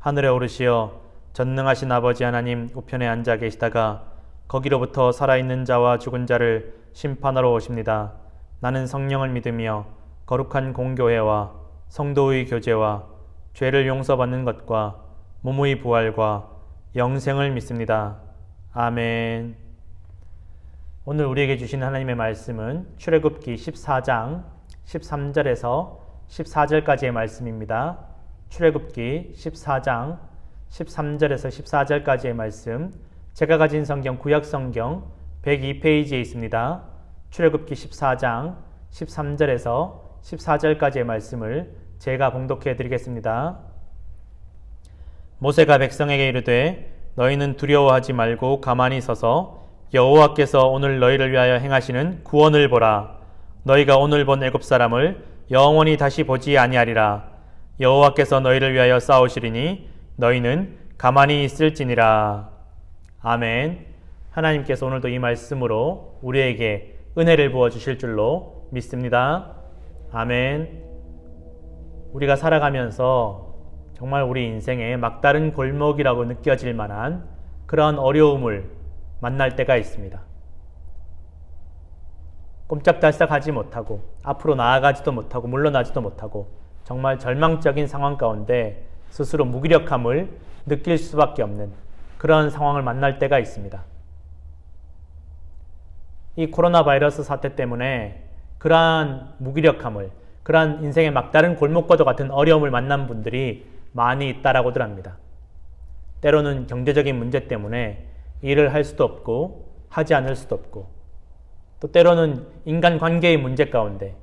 하늘에 오르시어 전능하신 아버지 하나님 우편에 앉아 계시다가 거기로부터 살아있는 자와 죽은 자를 심판하러 오십니다. 나는 성령을 믿으며 거룩한 공교회와 성도의 교제와 죄를 용서받는 것과 몸의 부활과 영생을 믿습니다. 아멘. 오늘 우리에게 주신 하나님의 말씀은 출애굽기 14장 13절에서 14절까지의 말씀입니다. 출애굽기 14장 13절에서 14절까지의 말씀 제가 가진 성경 구약 성경 102페이지에 있습니다. 출애굽기 14장 13절에서 14절까지의 말씀을 제가 봉독해 드리겠습니다. 모세가 백성에게 이르되 너희는 두려워하지 말고 가만히 서서 여호와께서 오늘 너희를 위하여 행하시는 구원을 보라 너희가 오늘 본 애굽 사람을 영원히 다시 보지 아니하리라 여호와께서 너희를 위하여 싸우시리니 너희는 가만히 있을지니라. 아멘. 하나님께서 오늘도 이 말씀으로 우리에게 은혜를 부어 주실 줄로 믿습니다. 아멘. 우리가 살아가면서 정말 우리 인생에 막다른 골목이라고 느껴질 만한 그런 어려움을 만날 때가 있습니다. 꼼짝달싹 하지 못하고 앞으로 나아가지도 못하고 물러나지도 못하고 정말 절망적인 상황 가운데 스스로 무기력함을 느낄 수밖에 없는 그런 상황을 만날 때가 있습니다. 이 코로나 바이러스 사태 때문에 그러한 무기력함을 그러한 인생의 막다른 골목과도 같은 어려움을 만난 분들이 많이 있다라고들 합니다. 때로는 경제적인 문제 때문에 일을 할 수도 없고 하지 않을 수도 없고 또 때로는 인간 관계의 문제 가운데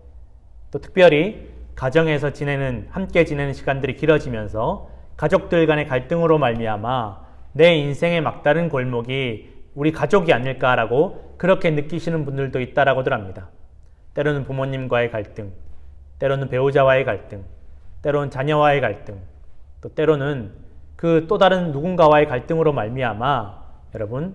또 특별히 가정에서 지내는 함께 지내는 시간들이 길어지면서 가족들 간의 갈등으로 말미암아 내 인생의 막다른 골목이 우리 가족이 아닐까라고 그렇게 느끼시는 분들도 있다라고들 합니다. 때로는 부모님과의 갈등, 때로는 배우자와의 갈등, 때로는 자녀와의 갈등, 또 때로는 그 또 다른 누군가와의 갈등으로 말미암아 여러분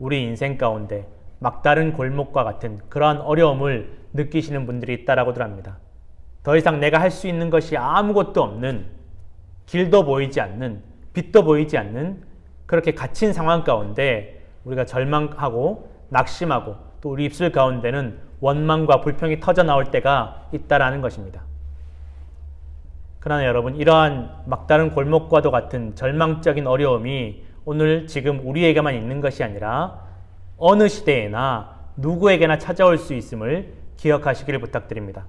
우리 인생 가운데 막다른 골목과 같은 그러한 어려움을 느끼시는 분들이 있다라고들 합니다. 더 이상 내가 할 수 있는 것이 아무것도 없는 길도 보이지 않는 빛도 보이지 않는 그렇게 갇힌 상황 가운데 우리가 절망하고 낙심하고 또 우리 입술 가운데는 원망과 불평이 터져 나올 때가 있다라는 것입니다. 그러나 여러분 이러한 막다른 골목과도 같은 절망적인 어려움이 오늘 지금 우리에게만 있는 것이 아니라 어느 시대에나 누구에게나 찾아올 수 있음을 기억하시기를 부탁드립니다.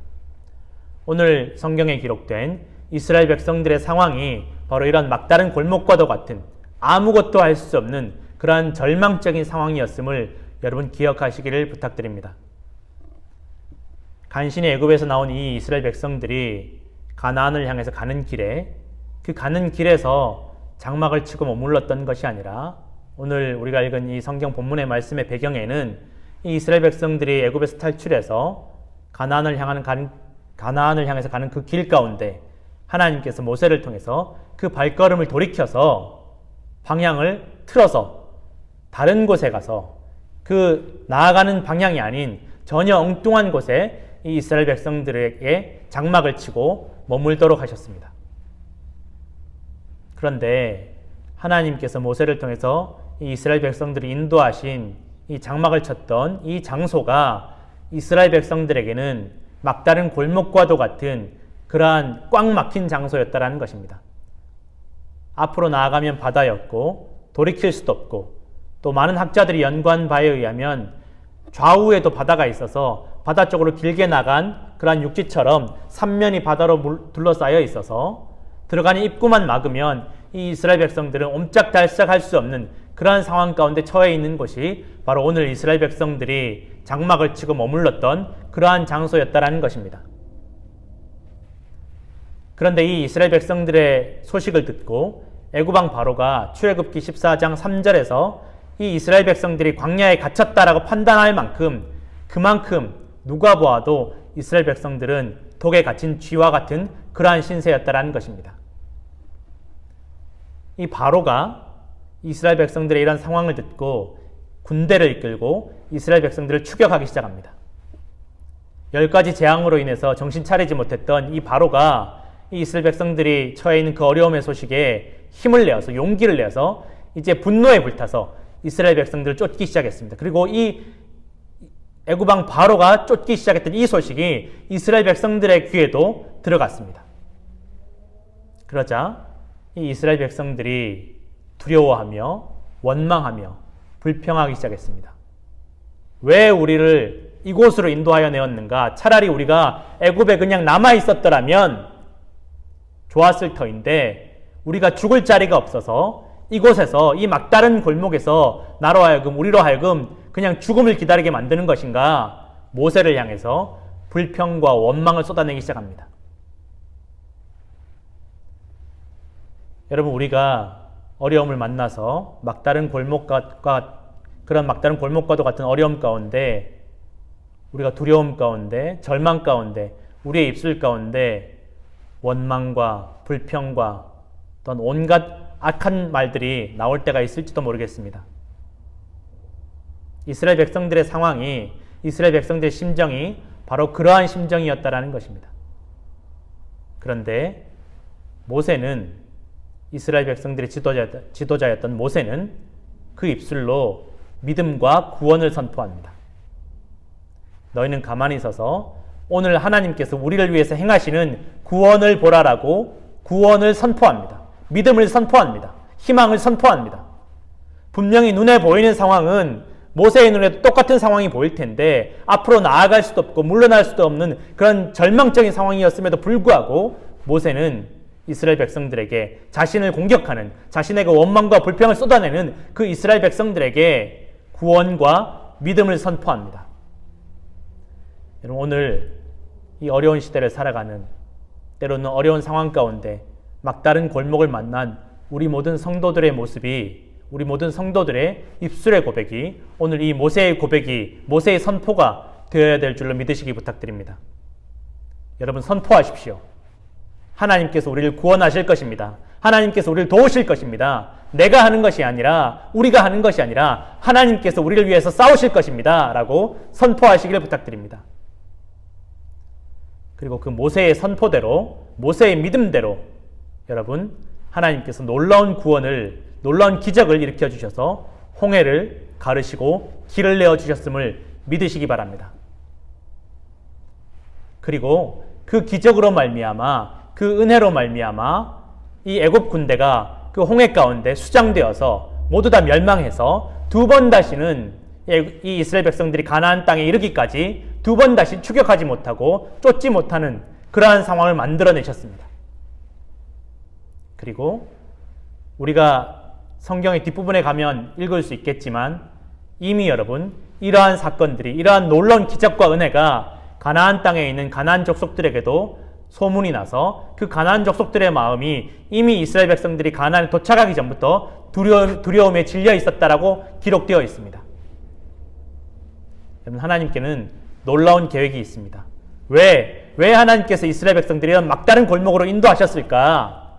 오늘 성경에 기록된 이스라엘 백성들의 상황이 바로 이런 막다른 골목과도 같은 아무것도 할 수 없는 그러한 절망적인 상황이었음을 여러분 기억하시기를 부탁드립니다. 간신히 애굽에서 나온 이 이스라엘 백성들이 가나안을 향해서 가는 길에 그 가는 길에서 장막을 치고 머물렀던 것이 아니라 오늘 우리가 읽은 이 성경 본문의 말씀의 배경에는 이 이스라엘 백성들이 애굽에서 탈출해서 가나안을 향하는 가나안을 향해서 가는 그 길 가운데 하나님께서 모세를 통해서 그 발걸음을 돌이켜서 방향을 틀어서 다른 곳에 가서 그 나아가는 방향이 아닌 전혀 엉뚱한 곳에 이 이스라엘 백성들에게 장막을 치고 머물도록 하셨습니다. 그런데 하나님께서 모세를 통해서 이 이스라엘 백성들이 인도하신 이 장막을 쳤던 이 장소가 이스라엘 백성들에게는 막다른 골목과도 같은 그러한 꽉 막힌 장소였다라는 것입니다. 앞으로 나아가면 바다였고 돌이킬 수도 없고 또 많은 학자들이 연구한 바에 의하면 좌우에도 바다가 있어서 바다 쪽으로 길게 나간 그러한 육지처럼 삼면이 바다로 둘러싸여 있어서 들어가는 입구만 막으면 이 이스라엘 백성들은 옴짝달싹 할 수 없는 그러한 상황 가운데 처해 있는 곳이 바로 오늘 이스라엘 백성들이 장막을 치고 머물렀던 그러한 장소였다라는 것입니다. 그런데 이 이스라엘 백성들의 소식을 듣고 애굽왕 바로가 출애굽기 14장 3절에서 이 이스라엘 백성들이 광야에 갇혔다라고 판단할 만큼 그만큼 누가 보아도 이스라엘 백성들은 독에 갇힌 쥐와 같은 그러한 신세였다라는 것입니다. 이 바로가 이스라엘 백성들의 이런 상황을 듣고 군대를 이끌고 이스라엘 백성들을 추격하기 시작합니다. 열 가지 재앙으로 인해서 정신 차리지 못했던 이 바로가 이 이스라엘 백성들이 처해 있는 그 어려움의 소식에 힘을 내어서 용기를 내어서 이제 분노에 불타서 이스라엘 백성들을 쫓기 시작했습니다. 그리고 이 애굽왕 바로가 쫓기 시작했던 이 소식이 이스라엘 백성들의 귀에도 들어갔습니다. 그러자 이 이스라엘 백성들이 두려워하며 원망하며 불평하기 시작했습니다. 왜 우리를 이곳으로 인도하여 내었는가? 차라리 우리가 애굽에 그냥 남아 있었더라면 좋았을 터인데 우리가 죽을 자리가 없어서 이곳에서 이 막다른 골목에서 나로 하여금 우리로 하여금 그냥 죽음을 기다리게 만드는 것인가? 모세를 향해서 불평과 원망을 쏟아내기 시작합니다. 여러분 우리가 어려움을 만나서 막다른 골목과 그런 막다른 골목과도 같은 어려움 가운데 우리가 두려움 가운데 절망 가운데 우리의 입술 가운데 원망과 불평과 또한 온갖 악한 말들이 나올 때가 있을지도 모르겠습니다. 이스라엘 백성들의 상황이 이스라엘 백성들의 심정이 바로 그러한 심정이었다라는 것입니다. 그런데 모세는 이스라엘 백성들의 지도자 였던 모세는 그 입술로 믿음과 구원을 선포합니다. 너희는 가만히 있어서 오늘 하나님께서 우리를 위해서 행하시는 구원을 보라라고 구원을 선포합니다. 믿음을 선포합니다. 희망을 선포합니다. 분명히 눈에 보이는 상황은 모세의 눈에도 똑같은 상황이 보일 텐데 앞으로 나아갈 수도 없고 물러날 수도 없는 그런 절망적인 상황이었음에도 불구하고 모세는 이스라엘 백성들에게 자신을 공격하는 자신의 그 원망과 불평을 쏟아내는 그 이스라엘 백성들에게 구원과 믿음을 선포합니다. 여러분 오늘 이 어려운 시대를 살아가는 때로는 어려운 상황 가운데 막다른 골목을 만난 우리 모든 성도들의 모습이 우리 모든 성도들의 입술의 고백이 오늘 이 모세의 고백이 모세의 선포가 되어야 될 줄로 믿으시기 부탁드립니다. 여러분 선포하십시오. 하나님께서 우리를 구원하실 것입니다. 하나님께서 우리를 도우실 것입니다. 내가 하는 것이 아니라 우리가 하는 것이 아니라 하나님께서 우리를 위해서 싸우실 것입니다. 라고 선포하시기를 부탁드립니다. 그리고 그 모세의 선포대로 모세의 믿음대로 여러분 하나님께서 놀라운 구원을 놀라운 기적을 일으켜 주셔서 홍해를 가르시고 길을 내어 주셨음을 믿으시기 바랍니다. 그리고 그 기적으로 말미암아 그 은혜로 말미암아 이 애굽 군대가 그 홍해 가운데 수장되어서 모두 다 멸망해서 두 번 다시는 이 이스라엘 백성들이 가나안 땅에 이르기까지 두 번 다시 추격하지 못하고 쫓지 못하는 그러한 상황을 만들어내셨습니다. 그리고 우리가 성경의 뒷부분에 가면 읽을 수 있겠지만 이미 여러분 이러한 사건들이 이러한 놀라운 기적과 은혜가 가나안 땅에 있는 가나안 족속들에게도 소문이 나서 그 가나안 족속들의 마음이 이미 이스라엘 백성들이 가나안에 도착하기 전부터 두려움, 두려움 에 질려 있었다라고 기록되어 있습니다. 여러분 하나님께는 놀라운 계획이 있습니다. 왜? 왜 하나님께서 이스라엘 백성들이 막다른 골목으로 인도하셨을까?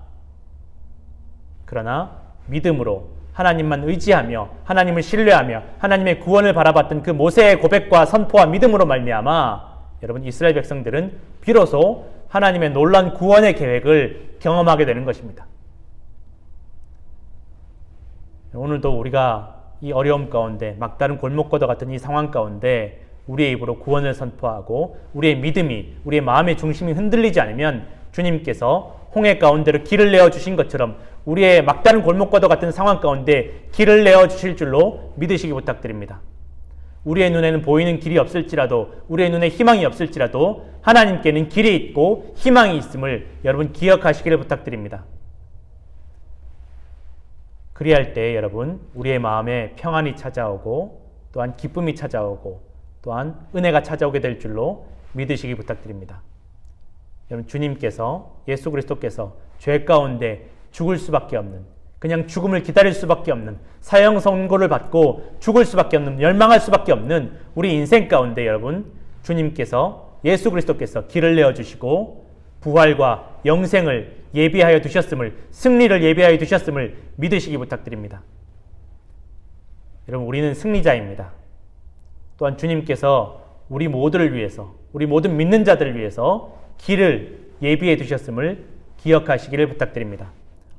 그러나 믿음으로 하나님만 의지하며 하나님을 신뢰하며 하나님의 구원을 바라봤던 그 모세의 고백과 선포와 믿음으로 말미암아 여러분 이스라엘 백성들은 비로소 하나님의 놀란 구원의 계획을 경험하게 되는 것입니다. 오늘도 우리가 이 어려움 가운데 막다른 골목과도 같은 이 상황 가운데 우리의 입으로 구원을 선포하고 우리의 믿음이 우리의 마음의 중심이 흔들리지 않으면 주님께서 홍해 가운데로 길을 내어 주신 것처럼 우리의 막다른 골목과도 같은 상황 가운데 길을 내어 주실 줄로 믿으시기 부탁드립니다. 우리의 눈에는 보이는 길이 없을지라도 우리의 눈에 희망이 없을지라도 하나님께는 길이 있고 희망이 있음을 여러분 기억하시기를 부탁드립니다. 그리할 때 여러분 우리의 마음에 평안이 찾아오고 또한 기쁨이 찾아오고 또한 은혜가 찾아오게 될 줄로 믿으시기 부탁드립니다. 여러분 주님께서 예수 그리스도께서 죄 가운데 죽을 수밖에 없는 그냥 죽음을 기다릴 수밖에 없는 사형 선고를 받고 죽을 수밖에 없는 멸망할 수밖에 없는 우리 인생 가운데 여러분 주님께서 예수 그리스도께서 길을 내어 주시고 부활과 영생을 예비하여 두셨음을 승리를 예비하여 두셨음을 믿으시기 부탁드립니다. 여러분 우리는 승리자입니다. 또한 주님께서 우리 모두를 위해서 우리 모든 믿는 자들을 위해서 길을 예비해 두셨음을 기억하시기를 부탁드립니다.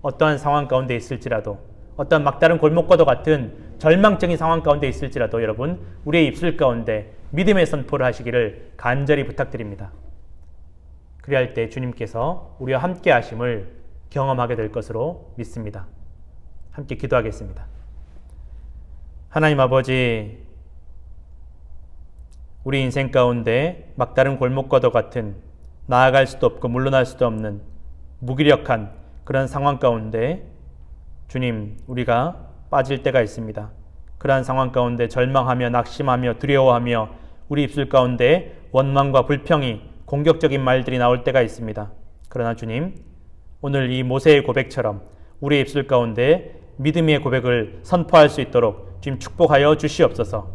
어떠한 상황 가운데 있을지라도 어떤 막다른 골목과도 같은 절망적인 상황 가운데 있을지라도 여러분 우리의 입술 가운데 믿음의 선포를 하시기를 간절히 부탁드립니다. 그리할 때 주님께서 우리와 함께 하심을 경험하게 될 것으로 믿습니다. 함께 기도하겠습니다. 하나님 아버지 우리 인생 가운데 막다른 골목과도 같은 나아갈 수도 없고 물러날 수도 없는 무기력한 그런 상황 가운데 주님 우리가 빠질 때가 있습니다. 그러한 상황 가운데 절망하며 낙심하며 두려워하며 우리 입술 가운데 원망과 불평이 공격적인 말들이 나올 때가 있습니다. 그러나 주님 오늘 이 모세의 고백처럼 우리 입술 가운데 믿음의 고백을 선포할 수 있도록 주님 축복하여 주시옵소서.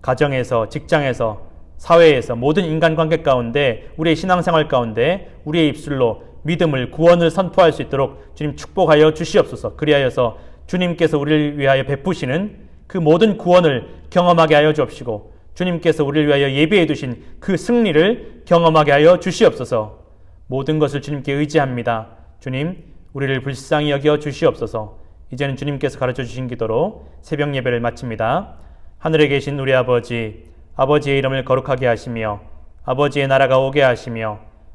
가정에서, 직장에서, 사회에서, 모든 인간관계 가운데, 우리의 신앙생활 가운데, 우리의 입술로 믿음을, 구원을 선포할 수 있도록 주님 축복하여 주시옵소서. 그리하여서 주님께서 우리를 위하여 베푸시는 그 모든 구원을 경험하게 하여 주옵시고, 주님께서 우리를 위하여 예비해 두신 그 승리를 경험하게 하여 주시옵소서. 모든 것을 주님께 의지합니다. 주님, 우리를 불쌍히 여겨 주시옵소서. 이제는 주님께서 가르쳐 주신 기도로 새벽 예배를 마칩니다. 하늘에 계신 우리 아버지, 아버지의 이름을 거룩하게 하시며 아버지의 나라가 오게 하시며